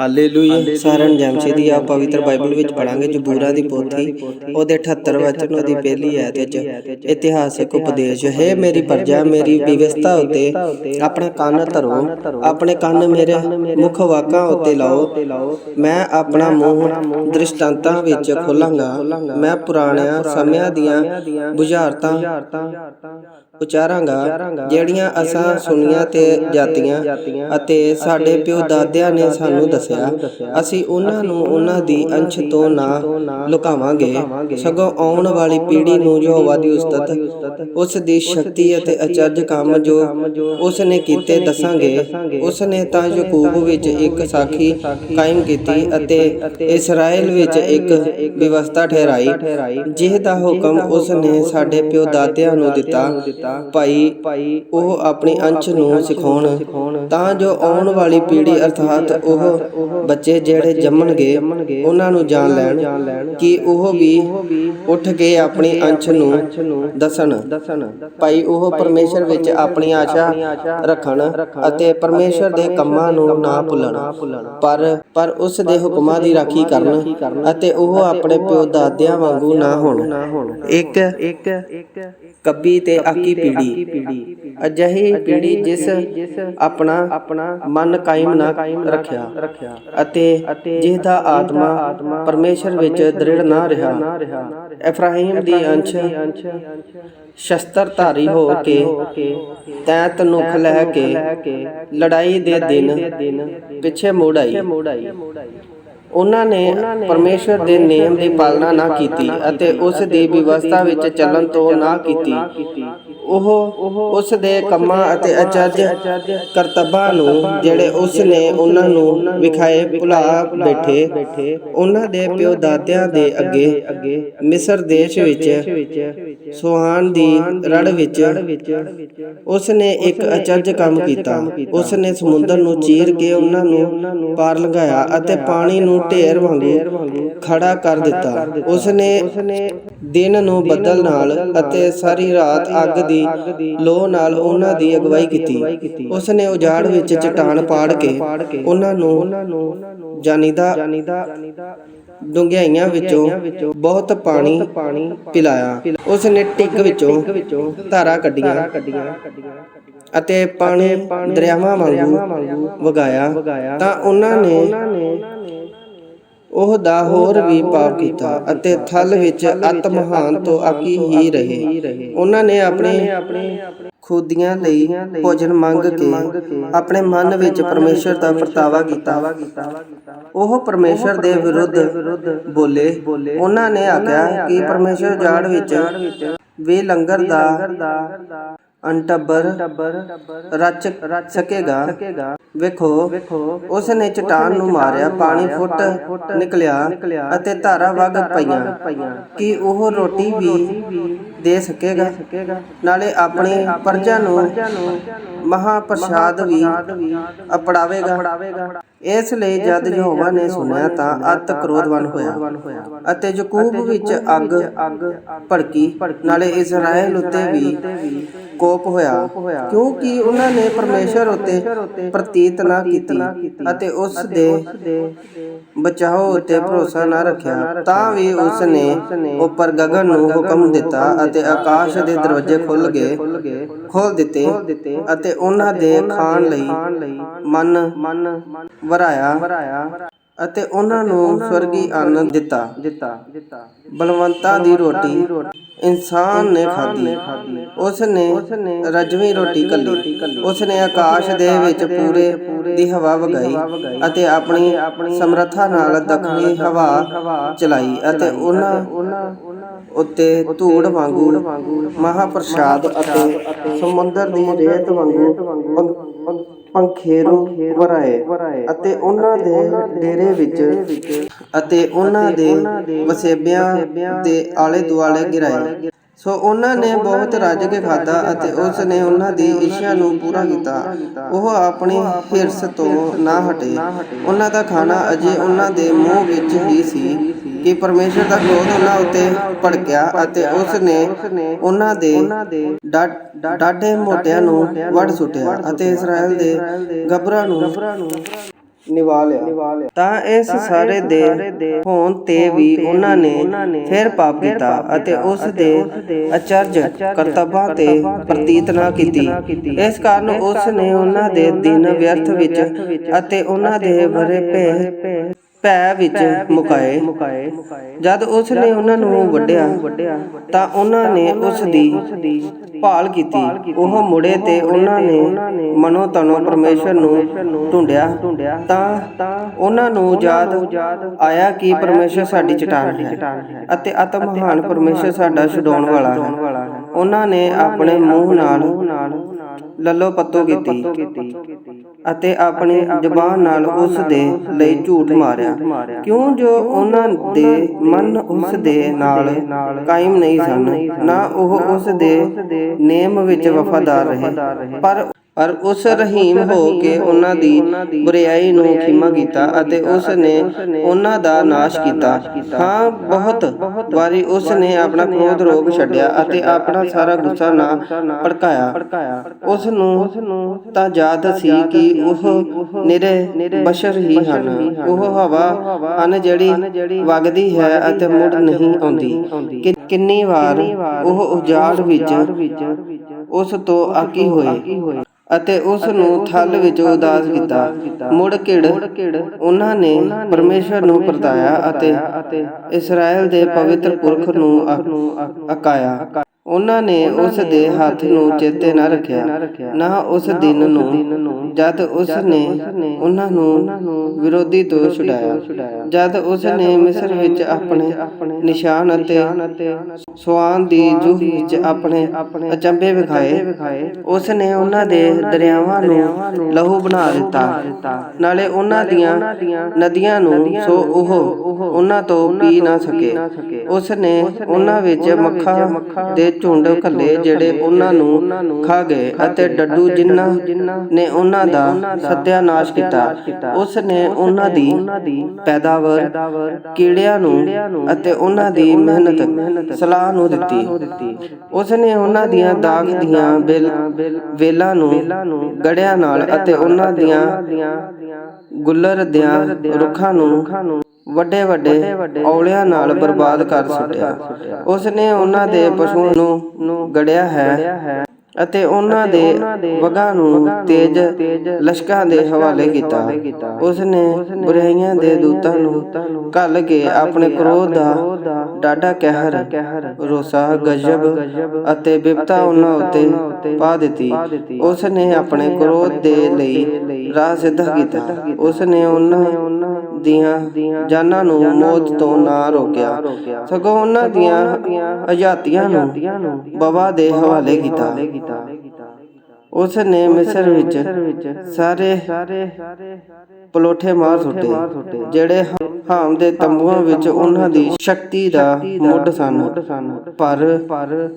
Hallelujah. ਸਾਰਨ ਜਮਸ਼ੀ ਆ ਪਵਿੱਤਰ Bible ਵਿੱਚ ਪੜਾਂਗੇ ਜਬੂਰਾ ਦੀ ਪੋਥੀ। ਉਹਦੇ 78 ਵਚਨ ਉਹਦੀ ਪਹਿਲੀ ਆਇਤ ਵਿੱਚ ਇਤਿਹਾਸਿਕ ਉਪਦੇਸ਼ ਹੈ ਮੇਰੀ ਪ੍ਰਜਾ ਮੇਰੀ ਵਿਵਸਥਾ ਉਤੇ ਆਪਣਾ ਕੰਨ ਧਰੋ ਆਪਣੇ ਕੰਨ ਮੇਰੇ ਮੁਖ ਵਾਕਾਂ ਉਤੇ ਲਾਓ ਮੈਂ ਆਪਣਾ ਮੂੰਹ ਦ੍ਰਿਸ਼ਟਾਂਤਾਂ ਵਿੱਚ ਖੋਲਾਂਗਾ। ਮੈਂ ਪੁਰਾਣਿਆਂ ਸਮਿਆਂ ਦੀਆਂ ਬੁਝਾਰਤਾਂ ਉਚਾਰਾਂਗਾ ਜਿਹੜੀਆਂ ਅਸਾਂ ਸੁਣੀਆਂ ਤੇ ਜਾਤੀਆਂ ਅਤੇ ਸਾਡੇ ਪਿਓ ਦਾਦਿਆਂ ਨੇ ਸਾਨੂੰ ਦੱਸਿਆ ਅਸੀਂ ਉਹਨਾਂ ਨੂੰ ਉਹਨਾਂ ਦੀ ਅੰਸ਼ ਤੋਂ ਨਾ ਲੁਕਾਵਾਂਗੇ। ਸਗੋਂ ਆਉਣ ਵਾਲੀ ਪੀੜ੍ਹੀ ਨੂੰ ਯਹੋਵਾ ਦੀ ਉਸਤਤ ਉਸ ਦੀ ਸ਼ਕਤੀ ਅਤੇ ਅਚਰਜ ਕੰਮ ਜੋ ਉਸ ਨੇ ਕੀਤੇ ਦੱਸਾਂਗੇ। ਉਸ ਨੇ ਤਾਂ ਯਕੂਬ ਵਿੱਚ ਇੱਕ ਸਾਖੀ ਕਾਇਮ ਕੀਤੀ ਅਤੇ ਇਸਰਾਇਲ ਵਿੱਚ ਇੱਕ ਵਿਵਸਥਾ ਠਹਿਰਾਈ ਜਿਸ ਦਾ ਹੁਕਮ ਉਸ ਨੇ ਸਾਡੇ ਪਿਓ ਦਾਦਿਆਂ ਨੂੰ ਦਿੱਤਾ। ਭਾਈ ਉਹ ਆਪਣੀ ਅੰਸ਼ ਨੂੰ ਸਿਖਾਉਣ। ਤਾਂ ਜੋ ਆਉਣ ਵਾਲੀ ਪੀੜ੍ਹੀ ਅਰਥਾਤ ਉਹ ਬੱਚੇ ਜਿਹੜੇ ਜੰਮਣਗੇ ਉਹਨਾਂ ਨੂੰ ਜਾਣ ਲੈਣ ਕਿ ਉਹ ਵੀ ਉੱਠ ਕੇ ਆਪਣੀ ਅੰਸ਼ ਨੂੰ ਦੱਸਣ। ਭਾਈ ਉਹ ਪਰਮੇਸ਼ਰ ਵਿੱਚ ਆਪਣੀ ਆਸ਼ਾ ਰੱਖਣ ਅਤੇ ਪਰਮੇਸ਼ਰ ਦੇ ਕੰਮਾਂ ਨੂੰ ਨਾ ਭੁੱਲਣ। ਪਰ ਪਰ ਉਸ ਦੇ ਹੁਕਮਾਂ ਦੀ ਰਾਖੀ ਕਰਨ ਅਤੇ ਉਹ ਆਪਣੇ ਪਿਓ ਦਾਦਿਆਂ ਵਾਂਗੂ ਨਾ ਹੋਣ। ਇੱਕ ਇੱਕ ਕੱਬੀ ਤੇ ਆਕੀ ਪੀੜੀ। ਅਜਿਹੀ ਪੀੜੀ ਜਿਸ ਆਪਣਾ ਆਪਣਾ ਮਨ ਕਾਇਮ ਨਾ ਰੱਖਿਆ ਅਤੇ ਜਿਸ ਦਾ ਆਤਮਾ ਪਰਮੇਸ਼ਰ ਵਿੱਚ ਦ੍ਰਿੜ ਨਾ ਰਿਹਾ। ਇਫਰਾਹੀਮ ਦੀ ਅੰਸ਼ ਸ਼ਸਤਰਧਾਰੀ ਹੋ ਕੇ ਤੈ ਤਨੁਖ ਲੈ ਕੇ ਲੜਾਈ ਦੇ ਦਿਨ ਪਿੱਛੇ ਮੁੜ ਆਈ। ਉਹਨਾਂ ਨੇ ਪਰਮੇਸ਼ਰ ਦੇ ਨਿਯਮ ਦੀ ਪਾਲਣਾ ਨਾ ਕੀਤੀ ਅਤੇ ਉਸ ਦੀ ਵਿਵਸਥਾ ਵਿੱਚ ਚੱਲਣ ਤੋਂ ਨਾ ਕੀਤੀ। ਉਹ ਉਸ ਦੇ ਕੰਮਾਂ ਅਤੇ ਅਚਰਜ ਕਰਤੱਬਾਂ ਨੂੰ ਜਿਹੜੇ ਉਸ ਨੇ ਉਹਨਾਂ ਨੂੰ ਵਿਖਾਏ ਭੁਲਾ ਬੈਠੇ। ਉਹਨਾਂ ਦੇ ਪਿਓ ਦਾਦਿਆਂ ਦੇ ਅੱਗੇ ਮਿਸਰ ਦੇਸ਼ ਵਿੱਚ ਸੁਹਾਨ ਦੀ ਰੜ ਵਿੱਚ ਉਸ ਨੇ ਇੱਕ ਅਚਰਜ ਕੰਮ ਕੀਤਾ। ਉਸ ਨੇ ਸਮੁੰਦਰ ਨੂੰ ਚੀਰ ਕੇ ਉਹਨਾਂ ਨੂੰ ਪਾਰ ਲੰਘਾਇਆ ਅਤੇ ਪਾਣੀ ਨੂੰ ਢੇਰ ਵਾਂਗੂ ਖੜਾ ਕਰ ਦਿੱਤਾ। ਉਸ ਦਿਨ ਨੂੰ ਬੱਦਲ ਨਾਲ ਅਤੇ ਸਾਰੀ ਰਾਤ ਅੱਗ ਦੀ ਲੋਹ ਨਾਲ ਉਹਨਾਂ ਦੀ ਅਗਵਾਈ ਕੀਤੀ। ਉਸ ਉਜਾੜ ਵਿੱਚ ਚਟਾਨ ਪਾੜ ਕੇ ਉਹਨਾਂ ਨੂੰ ਜਾਨੀਦਾ ਡੁੰਗਿਆਈਆਂ ਵਿੱਚੋਂ ਬਹੁਤ ਪਾਣੀ ਪਿਲਾਇਆ। ਉਸ ਨੇ ਟਿੱਗ ਵਿੱਚੋਂ ਧਾਰਾ ਕੱਢੀਆਂ ਅਤੇ ਪਾਣੀ ਦਰਿਆਵਾਂ ਵਾਂਗੂ ਵਗਾਇਆ। ਤਾਂ ਉਹਨਾਂ ਨੇ ਉਹ ਦਾ ਹੋਰ ਵੀ ਪਾਪ ਕੀਤਾ ਅਤੇ ਥਲ ਵਿੱਚ ਅਤ ਮਹਾਨ ਤੋਂ ਆਕੀ ਹੀ ਰਹੇ। ਉਹਨਾਂ ਨੇ ਆਪਣੇ ਖੁਦੀਆਂ ਲਈ ਭੋਜਨ ਮੰਗ ਕੇ ਆਪਣੇ ਮਨ ਵਿੱਚ ਪਰਮੇਸ਼ਰ ਦਾ ਵਰਤਾਵਾ ਕੀਤਾ। ਉਹ ਪਰਮੇਸ਼ਰ ਦੇ ਵਿਰੁੱਧ ਬੋਲੇ। ਉਹਨਾਂ ਨੇ ਆਖਿਆ ਕਿ ਪਰਮੇਸ਼ਰ ਜਾੜ ਵਿੱਚ ਵੀ ਲੰਗਰ ਦਾ ਅੰਟੱਬਰ ਰਚ ਸਕੇਗਾ। ਵੇਖੋ ਉਸ ਨੇ ਚਟਾਨ ਨੂੰ ਮਾਰਿਆ, ਪਾਣੀ ਫੁੱਟ ਨਿਕਲਿਆ ਅਤੇ ਧਾਰਾ ਵਗ ਪਈਆਂ। ਕਿ ਉਹ ਰੋਟੀ ਵੀ ਦੇ ਸਕੇਗਾ। ਨਾਲੇ ਆਪਣੀ ਪਰਜਾ ਨੂੰ ਮਹਾ ਪ੍ਰਸਾਦ ਵੀ ਅਪੜਾਵੇਗਾ ਇਸ ਲਈ ਜਦ ਯਹੋਵਾ ਨੇ ਸੁਣਿਆ ਤਾਂ ਅਤ ਕ੍ਰੋਧਵਾਨ ਹੋਇਆ ਅਤੇ ਯਕੂਬ ਵਿੱਚ ਅੱਗ ਭੜਕੀ। ਨਾਲੇ ਇਸਰਾਇਲ ਉੱਤੇ ਵੀ ਕੋਪ ਹੋਇਆ। ਕਿਉਂਕਿ ਉਹਨਾਂ ਨੇ ਪਰਮੇਸ਼ਰ ਉੱਤੇ ਪ੍ਰਤੀਤ ਨਾ ਕੀਤੀ ਅਤੇ ਉਸ ਦੇ ਬਚਾਓ ਉੱਤੇ ਭਰੋਸਾ ਨਾ ਰੱਖਿਆ। ਤਾਂ ਵੀ ਉਸ ਨੇ ਉੱਪਰ ਗਗਨ ਨੂੰ ਹੁਕਮ ਦਿੱਤਾ ਅਤੇ ਆਕਾਸ਼ ਦੇ ਦਰਵਾਜ਼ੇ ਖੁੱਲ ਗਏ ਖੋਲ ਦਿੱਤੇ ਅਤੇ ਉਹਨਾਂ ਦੇ ਖਾਣ ਲਈ ਮਨ ਮਨ ਵਰਾਇਆ ਅਤੇ ਉਹਨਾਂ ਨੂੰ ਸਵਰਗੀ ਅੰਨ ਦਿੱਤਾ। ਬਲਵੰਤਾਂ ਦੀ ਰੋਟੀ ਇਨਸਾਨ ਨੇ ਖਾਧੀ। ਉਸ ਨੇ ਰਜਵੀਂ ਰੋਟੀ ਕੱਲੀ। ਉਸ ਨੇ ਆਕਾਸ਼ ਦੇ ਵਿੱਚ ਪੂਰੇ ਦੀ ਹਵਾ ਵਗਾਈ ਅਤੇ ਆਪਣੀ ਸਮਰੱਥਾ ਨਾਲ ਦੱਖਣੀ ਹਵਾ ਚਲਾਈ ਅਤੇ ਉਹਨਾਂ ਉੱਤੇ ਧੂੜ ਵਾਂਗੂ, ਮਹਾਪ੍ਰਸਾਦ ਅਤੇ ਸਮੁੰਦਰ ਦੀ ਰੇਤ ਵਾਂਗੂ ਪੰਖੇਰੂ ਵਰਾਏ ਅਤੇ ਉਹਨਾਂ ਦੇ ਡੇਰੇ ਵਿੱਚ ਅਤੇ ਉਹਨਾਂ ਦੇ ਵਸੇਬਿਆਂ ਦੇ ਆਲੇ ਦੁਆਲੇ ਗਿਰਾਏ। ਸੋ ਉਹਨਾਂ ਨੇ ਬਹੁਤ ਰੱਜ ਕੇ ਖਾਧਾ ਅਤੇ ਉਸ ਨੇ ਉਹਨਾਂ ਦੀ ਇੱਛਾ ਨੂੰ ਪੂਰਾ ਕੀਤਾ। ਉਹ ਆਪਣੀ ਹਿਰਸ ਤੋਂ ਨਾ ਹਟੇ। ਉਹਨਾਂ ਦਾ ਖਾਣਾ ਅਜੇ ਉਹਨਾਂ ਦੇ ਮੂੰਹ ਵਿੱਚ ਹੀ ਸੀ। ਕਿ ਪਰਮੇਸ਼ਰ ਦਾ ਕ੍ਰੋਧ ਉਹਨਾਂ ਉੱਤੇ ਭੜਕਿਆ ਅਤੇ ਉਸ ਨੇ ਉਹਨਾਂ ਦੇ ਡਾਢੇ ਮੋਟਿਆਂ ਨੂੰ ਵੱਢ ਸੁੱਟਿਆ ਅਤੇ ਇਸਰਾਇਲ ਦੇ ਗੱਭਰਾਂ ਨੂੰ ਨਿਵਾ ਲਿਆ। ਤਾਂ ਇਸ ਸਾਰੇ ਦੇ ਹੋਣ ਤੇ ਵੀ ਉਹਨਾਂ ਨੇ ਫਿਰ ਪਾਪ ਕੀਤਾ ਅਤੇ ਉਸ ਦੇ ਅਚਰਜ ਕਰਤੱਵਾਂ ਤੇ ਪ੍ਰਤੀਤ ਨਾ ਕੀਤੀ। ਇਸ ਕਾਰਨ ਉਸ ਨੇ ਉਹਨਾਂ ਦੇ ਦਿਨ ਵਿਅਰਥ ਵਿੱਚ ਅਤੇ ਉਹਨਾਂ ਦੇ ਬਰੇ ਭੈ ਭੈ ਵਿੱਚ ਮੁਕਾਏ। ਜਦ ਉਸ ਨੇ ਉਹਨਾਂ ਨੂੰ ਵੱਢਿਆ ਤਾਂ ਉਹਨਾਂ ਨੇ ਉਸ ਦੀ ਭਾਲ ਕੀਤੀ। ਉਹ ਮੁੜੇ ਤੇ ਉਹਨਾਂ ਨੇ ਮਨੋ ਤਨੋ ਪਰਮੇਸ਼ਰ ਨੂੰ ਢੂੰਡਿਆ। ਤਾਂ ਉਹਨਾਂ ਨੂੰ ਯਾਦ ਆਇਆ ਕਿ ਪਰਮੇਸ਼ਰ ਸਾਡੀ ਚਟਾਨ ਹੈ ਅਤੇ ਅਤਿ ਮਹਾਨ ਪਰਮੇਸ਼ਰ ਸਾਡਾ ਛਡਾਉਣ ਵਾਲਾ ਹੈ। ਉਹਨਾਂ ਨੇ ਆਪਣੇ ਮੂੰਹ ਨਾਲ ਲੱਲੋ ਪੱਤੋ ਕੀਤੀ ਅਤੇ ਆਪਣੀ ਜ਼ਬਾਨ ਨਾਲ ਉਸ ਦੇ ਲਈ ਝੂਠ ਮਾਰਿਆ। ਕਿਉਂ ਜੋ ਉਹਨਾਂ ਦੇ ਮਨ ਉਸ ਦੇ ਨਾਲ ਕਾਇਮ ਨਹੀਂ ਸਨ। ਨਾ ਉਹ ਉਸ ਦੇ ਨੇਮ ਵਿੱਚ ਵਫਾਦਾਰ ਰਹੇ। ਪਰ ਪਰ ਉਸ ਰਹੀਮ ਹੋ ਕੇ ਉਹਨਾਂ ਦੀ ਬੁਰੀਾਈ ਨੂੰ ਖਿਮਾ ਕੀਤਾ ਅਤੇ ਉਸ ਨੇ ਉਹਨਾਂ ਦਾ ਨਾਸ਼ ਕੀਤਾ। ਹਾਂ ਬਹੁਤ ਵਾਰੀ ਉਸ ਨੇ ਆਪਣਾ ਕ੍ਰੋਧ ਰੋਗ ਛੱਡਿਆ ਅਤੇ ਆਪਣਾ ਸਾਰਾ ਗੁੱਸਾ ਨਾ ਭੜਕਾਇਆ। ਉਸ ਨੂੰ ਤਾਂ ਯਾਦ ਸੀ ਕਿ ਉਹ ਨਿਰੇ ਬਸ਼ਰ ਹੀ ਹਨ। ਉਹ ਹਵਾ ਹਨ ਜਿਹੜੀ ਵਗਦੀ ਹੈ ਅਤੇ ਮੁੜ ਨਹੀਂ ਆਉਂਦੀ। ਕਿੰਨੀ ਵਾਰ ਉਹ ਉਜਾੜ ਵਿੱਚ ਉਸ ਤੋਂ ਆਕੀ ਹੋਏ। ਅਤੇ ਉਸ ਨੂੰ ਥਲ ਵਿੱਚ ਉਦਾਸ ਕੀਤਾ। ਮੁੜ ਕਿੜ ਉਹਨਾਂ ਨੇ ਪਰਮੇਸ਼ਰ ਨੂੰ ਪਰਤਾਇਆ ਅਤੇ ਇਸਰਾਇਲ ਦੇ ਪਵਿੱਤਰ ਪੁਰਖ ਨੂੰ ਅਕਾਇਆ। ਉਹਨਾਂ ਨੇ ਉਸ ਦੇ ਹੱਥ ਨੂੰ ਚੇਤੇ ਨਾ ਰੱਖਿਆ। ਨਾ ਉਸ ਦਿਨ ਨੂੰ ਜਦ ਉਸ ਨੇ ਉਹਨਾਂ ਨੂੰ ਵਿਰੋਧੀ ਤੋਂ ਛੁਡਾਇਆ। ਜਦ ਉਸ ਨੇ ਮਿਸਰ ਵਿੱਚ ਆਪਣੇ ਨਿਸ਼ਾਨ ਅਤੇ ਸਵਾਨ ਦੀ ਜੂਹ ਵਿੱਚ ਆਪਣੇ ਅਚੰਭੇ ਵਿਖਾਏ। ਉਸ ਨੇ ਉਹਨਾਂ ਦੇ ਦਰਿਆਵਾਂ ਨੂੰ ਲਹੂ ਬਣਾ ਦਿੱਤਾ। ਨਾਲੇ ਉਹਨਾਂ ਦੀਆਂ ਨਦੀਆਂ ਨੂੰ ਸੋ ਉਹ ਉਹਨਾਂ ਤੋਂ ਪੀ ਨਾ ਸਕੇ। ਉਸ ਨੇ ਉਹਨਾਂ ਵਿੱਚ ਮੱਖਾ ਦੇ ਝੁੰਡ ਘੱਲੇ ਜਿਹੜੇ ਉਹਨਾਂ ਨੂੰ ਖਾ ਗਏ ਅਤੇ ਡੱਡੂ ਜਿਨ੍ਹਾਂ ਨੇ ਉਹਨਾਂ ਦਾ ਸਤਿਆਨਾਸ਼ ਕੀਤਾ। ਉਸ ਨੇ ਉਹਨਾਂ ਦੀ ਪੈਦਾਵਾਰ ਕੀੜਿਆਂ ਨੂੰ ਅਤੇ ਉਹਨਾਂ ਦੀ ਮਿਹਨਤ ਸਲਾਹ ਨੂੰ ਦਿੱਤੀ। ਉਸ ਨੇ ਉਹਨਾਂ ਦੀਆਂ ਦਾਗ ਦੀਆਂ ਬੇਲ ਵੇਲਾਂ ਨੂੰ ਗੜਿਆਂ ਨਾਲ ਅਤੇ ਉਹਨਾਂ ਦੀਆਂ ਗੁੱਲਰ ਦਿਆਂ ਰੁੱਖਾਂ ਨੂੰ ਵੱਡੇ ਵੱਡੇ ਔਲਿਆਂ ਨਾਲ ਬਰਬਾਦ ਕਰ ਸੁੱਟਿਆ। ਉਸ ਨੇ ਉਹਨਾਂ ਦੇ ਪਸੂ ਨੂੰ ਗੜਿਆ ਹੈ। ਅਤੇ ਉਹਨਾਂ ਦੇ ਵਗਾਂ ਨੂੰ ਤੇਜ ਲਸ਼ਕਾਂ ਦੇ ਹਵਾਲੇ ਕੀਤਾ। ਉਸ ਨੇ ਬੁਰਾਈਆਂ ਦੇ ਦੂਤਾਂ ਨੂੰ ਘੱਲ ਕੇ ਆਪਣੇ ਕ੍ਰੋਧ ਦਾ ਡਾਢਾ ਕਹਿਰ ਰੋਸਾ ਗਜਬ ਅਤੇ ਬਿਪਤਾ ਉਹਨਾਂ ਉੱਤੇ ਪਾ ਦਿੱਤੀ। ਉਸ ਨੇ ਆਪਣੇ ਕ੍ਰੋਧ ਦੇ ਲਈ ਰਾਹ ਸਿੱਧਾ ਕੀਤਾ। ਉਸ ਨੇ ਉਹਨਾਂ ਦੀਆਂ ਜਾਨਾਂ ਨੂੰ ਮੌਤ ਤੋਂ ਨਾ ਰੋਕਿਆ। ਸਗੋਂ ਉਹਨਾਂ ਦੀਆਂ ਆਜ਼ਾਦੀਆਂ ਨੂੰ ਬਵਾ ਦੇ ਹਵਾਲੇ ਕੀਤਾ। পিতা ਉਸ ਨੇ ਮਿਸਰ ਵਿੱਚ ਸਾਰੇ ਪਲੋਠੇ ਮਾਰ ਸੁੱਟੇ। ਜਿਹੜੇ ਹਾਮ ਦੇ ਤੰਬੂਆਂ ਵਿੱਚ ਉਹਨਾਂ ਦੀ ਸ਼ਕਤੀ ਦਾ ਮੁੱਢ ਸਨ। ਪਰ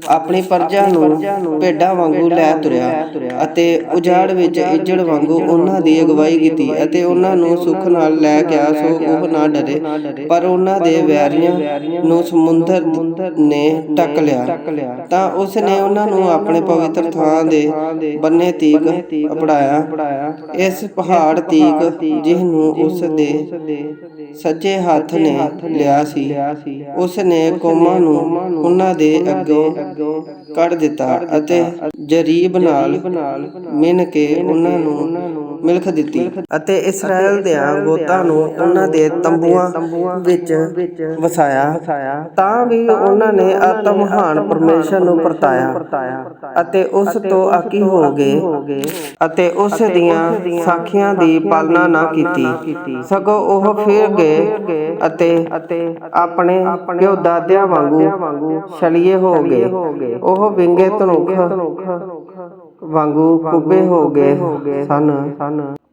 ਆਪਣੀ ਪਰਜਾ ਨੂੰ ਭੇਡਾਂ ਵਾਂਗੂ ਲੈ ਤੁਰਿਆ ਅਤੇ ਉਜਾੜ ਵਿੱਚ ਇੱਜੜ ਵਾਂਗੂ ਉਹਨਾਂ ਦੀ ਅਗਵਾਈ ਕੀਤੀ ਅਤੇ ਉਹਨਾਂ ਨੂੰ ਸੁੱਖ ਨਾਲ ਲੈ ਗਿਆ ਸੋ ਉਹ ਨਾ ਡਰੇ। ਪਰ ਉਹਨਾਂ ਦੇ ਵੈਰੀਆਂ ਨੂੰ ਸਮੁੰਦਰ ਨੇ ਟੱਕ ਲਿਆ। ਤਾਂ ਉਸ ਨੇ ਉਹਨਾਂ ਨੂੰ ਆਪਣੇ ਪਵਿੱਤਰ ਥਾਂ ਦੇ ਬੰਨੇ ਤੀਕ ਅਪੜਾਇਆ ਇਸ ਪਹਾੜ ਤੀਕ ਜਿਸ ਨੂੰ ਉਸ ਦੇ ਸੱਜੇ ਹੱਥ ਨੇ ਲਿਆ ਸੀ। ਉਸ ਨੇ ਕੌਮਾਂ ਨੂੰ ਉਹਨਾਂ ਦੇ ਅੱਗੋਂ ਕੱਢ ਦਿੱਤਾ ਅਤੇ ਜਰੀਬ ਨਾਲ ਮਿਣ ਕੇ ਉਹਨਾਂ ਨੂੰ ਮਿਲਖ ਦਿੱਤੀ ਅਤੇ ਇਸਰਾਇਲ ਦੇ ਗੋਤਾਂ ਨੂੰ ਉਹਨਾਂ ਦੇ ਤੰਬੂਆਂ ਵਿੱਚ ਵਸਾਇਆ। ਤਾਂ ਵੀ ਉਹਨਾਂ ਨੇ ਆਤਮ ਪਰਮੇਸ਼ਰ ਨੂੰ ਪਰਤਾਇਆ ਅਤੇ ਉਸ ਤੋਂ ਆਕੀ ਹੋ ਗਏ ਅਤੇ ਉਸ ਦੀਆਂ ਸਾਖੀਆਂ ਦੀ ਪਾਲਣਾ ਨਾ ਕੀਤੀ। ਸਗੋਂ ਉਹ ਫਿਰ ਗਏ ਅਤੇ ਆਪਣੇ ਪਿਓ ਦਾਦਿਆਂ ਵਾਂਗੂ ਛਲੀਏ ਹੋ ਗਏ। ਉਹ ਵਿੰਗੇ ਧਨੁਖ ਵਾਂਗੂ ਕੁੱਬੇ ਹੋ ਗਏ ਸਨ।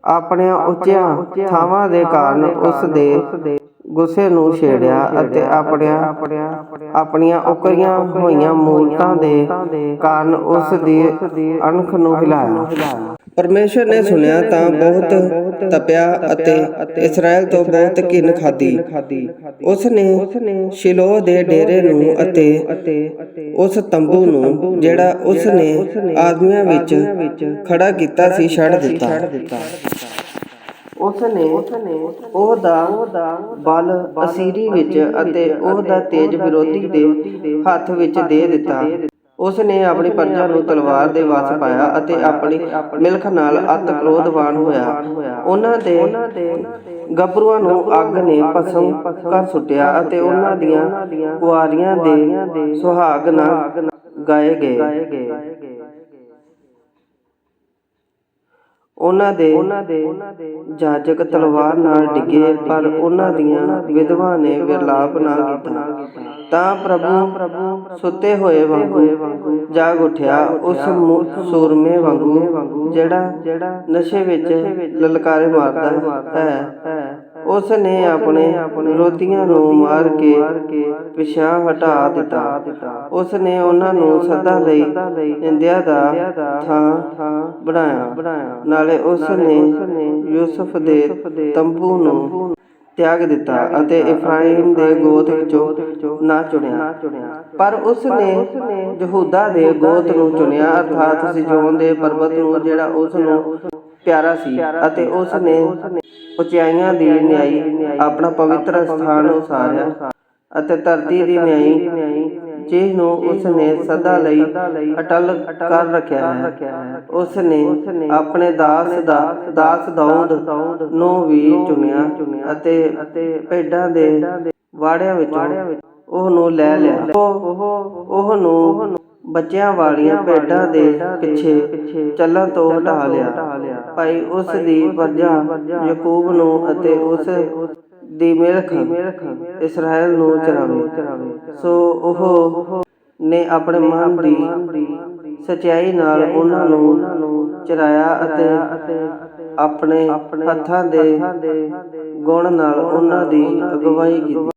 ਆਪਣੀਆਂ ਉੱਚੀਆਂ ਥਾਵਾਂ ਦੇ ਕਾਰਨ ਉਸ ਦੇ ਗੁੱਸੇ ਨੂੰ ਛੇੜਿਆ ਅਤੇ ਆਪਣੀਆਂ ਆਪਣੀਆਂ ਉਕਰੀਆਂ ਹੋਈਆਂ ਮੂਰਤਾਂ ਦੇ ਕਾਰਨ ਉਸ ਦੀ ਅਣਖ ਨੂੰ ਹਿਲਾਇਆ। ਪਰਮੇਸ਼ਰ ਨੇ ਸੁਣਿਆ ਤਾਂ ਬਹੁਤ ਤਪਿਆ ਅਤੇ ਇਸਰਾਇਲ ਤੋਂ ਬਹੁਤ ਘਿਨ ਖਾਦੀ ਉਸ ਨੇ ਸ਼ਿਲੋ ਦੇ ਡੇਰੇ ਨੂੰ ਅਤੇ ਉਸ ਤੰਬੂ ਨੂੰ ਜਿਹੜਾ ਉਸ ਨੇ ਆਦਮੀਆਂ ਵਿੱਚ ਖੜਾ ਕੀਤਾ ਸੀ ਛੱਡ ਦਿੱਤਾ। ਉਸ ਨੇ ਉਹ ਦਾ ਬਲ ਅਸੀਰੀ ਵਿੱਚ ਅਤੇ ਉਹ ਦਾ ਤੇਜ ਵਿਰੋਧੀ ਦੇ ਹੱਥ ਵਿੱਚ ਦੇ ਦਿੱਤਾ। ਉਸ ਨੇ ਆਪਣੀ ਪ੍ਰਜਾ ਨੂੰ ਤਲਵਾਰ ਦੇ ਵੱਸ ਪਾਇਆ ਅਤੇ ਆਪਣੀ ਮਿਲਖ ਨਾਲ ਅਤ ਕ੍ਰੋਧਵਾਨ ਹੋਇਆ। ਉਹਨਾਂ ਦੇ ਗੱਭਰੂਆਂ ਨੂੰ ਅੱਗ ਨੇ ਭਸਮ ਕਰ ਸੁੱਟਿਆ ਅਤੇ ਉਹਨਾਂ ਦੀਆਂ ਕੁਆਰੀਆਂ ਦੇ ਸੁਹਾਗ ਨਾ ਗਾਏ ਗਏ। ਉਹਨਾਂ ਦੇ ਜਾਜਕ ਤਲਵਾਰ ਨਾਲ ਡਿੱਗੇ ਪਰ ਉਹਨਾਂ ਦੀਆਂ ਵਿਧਵਾ ਨੇ ਵਿਰਲਾਪ ਨਾ ਕੀਤਾ। ਤਾਂ ਪ੍ਰਭੂ ਸੁੱਤੇ ਹੋਏ ਵਾਂਗੂ ਜਾਗ ਉੱਠਿਆ ਉਸ ਸੂਰਮੇ ਵਾਂਗੂ ਜਿਹੜਾ ਨਸ਼ੇ ਵਿੱਚ ਲਲਕਾਰੇ ਮਾਰਦਾ ਹੈ। ਉਸ ਨੇ ਆਪਣੇ ਵਿਰੋਧੀਆਂ ਨੂੰ ਮਾਰ ਕੇ ਪਿਛਾ ਹਟਾ ਦਿੱਤਾ। ਉਸ ਨੇ ਉਹਨਾਂ ਨੂੰ ਸਦਾ ਲਈ ਨਿੰਦਿਆ ਦਾ ਥਾਂ ਬਣਾਇਆ। ਨਾਲੇ ਉਸ ਨੇ ਯੂਸਫ ਦੇ ਤੰਬੂ ਨੂੰ ਤਿਆਗ ਦਿੱਤਾ ਅਤੇ ਇਫਰਾਇਮ ਦੇ ਗੋਤ ਵਿੱਚੋਂ ਨਾ ਚੁਣਿਆ। ਪਰ ਉਸ ਨੇ ਯਹੂਦਾ ਦੇ ਗੋਤ ਨੂੰ ਚੁਣਿਆ। ਅਰਥਾਤ ਸਿਜੋਨ ਦੇ ਪਰਬਤ ਨੂੰ ਜਿਹੜਾ ਉਸ ਨੂੰ ਪਿਆਰਾ ਸੀ ਅਤੇ ਉਸ ਨੇ ਉਚਾਈਆਂ ਦੀ ਨਿਆਈ ਆਪਣਾ ਪਵਿੱਤਰ ਸਥਾਨ ਉਸਾਰਿਆ ਅਤੇ ਧਰਤੀ ਦੀ ਨਿਆਈ ਜਿਸ ਨੂੰ ਉਸ ਨੇ ਸਦਾ ਲਈ ਅਟਲ ਕਰ ਰੱਖਿਆ ਹੈ। ਉਸ ਨੇ ਆਪਣੇ ਦਾਸ ਦਾ ਦਾਸ ਦਾਊਦ ਨੂੰ ਵੀ ਚੁਣਿਆ ਅਤੇ ਭੇਡਾਂ ਦੇ ਵਾੜਿਆਂ ਵਿੱਚੋਂ ਉਹ ਨੂੰ ਲੈ ਲਿਆ। ਉਹ ਉਹ ਨੂੰ ਬੱਚਿਆਂ ਵਾਲੀਆਂ ਭੇਡਾਂ ਦੇ ਪਿੱਛੇ ਚੱਲਣ ਤੋਂ ਹਟਾ ਲਿਆ। ਭਾਈ ਉਸ ਦੀ ਪ੍ਰਜਾ ਯਾਕੂਬ ਨੂੰ ਅਤੇ ਉਸ ਦੀ ਮਿਲਖ ਇਸਰਾਇਲ ਨੂੰ ਚਰਾਵੇ। ਸੋ ਉਹ ਨੇ ਆਪਣੇ ਮਨ ਦੀ ਸਚਾਈ ਨਾਲ ਉਹਨਾਂ ਨੂੰ ਚਰਾਇਆ ਅਤੇ ਆਪਣੇ ਹੱਥਾਂ ਦੇ ਗੁਣ ਨਾਲ ਉਹਨਾਂ ਦੀ ਅਗਵਾਈ ਕੀਤੀ।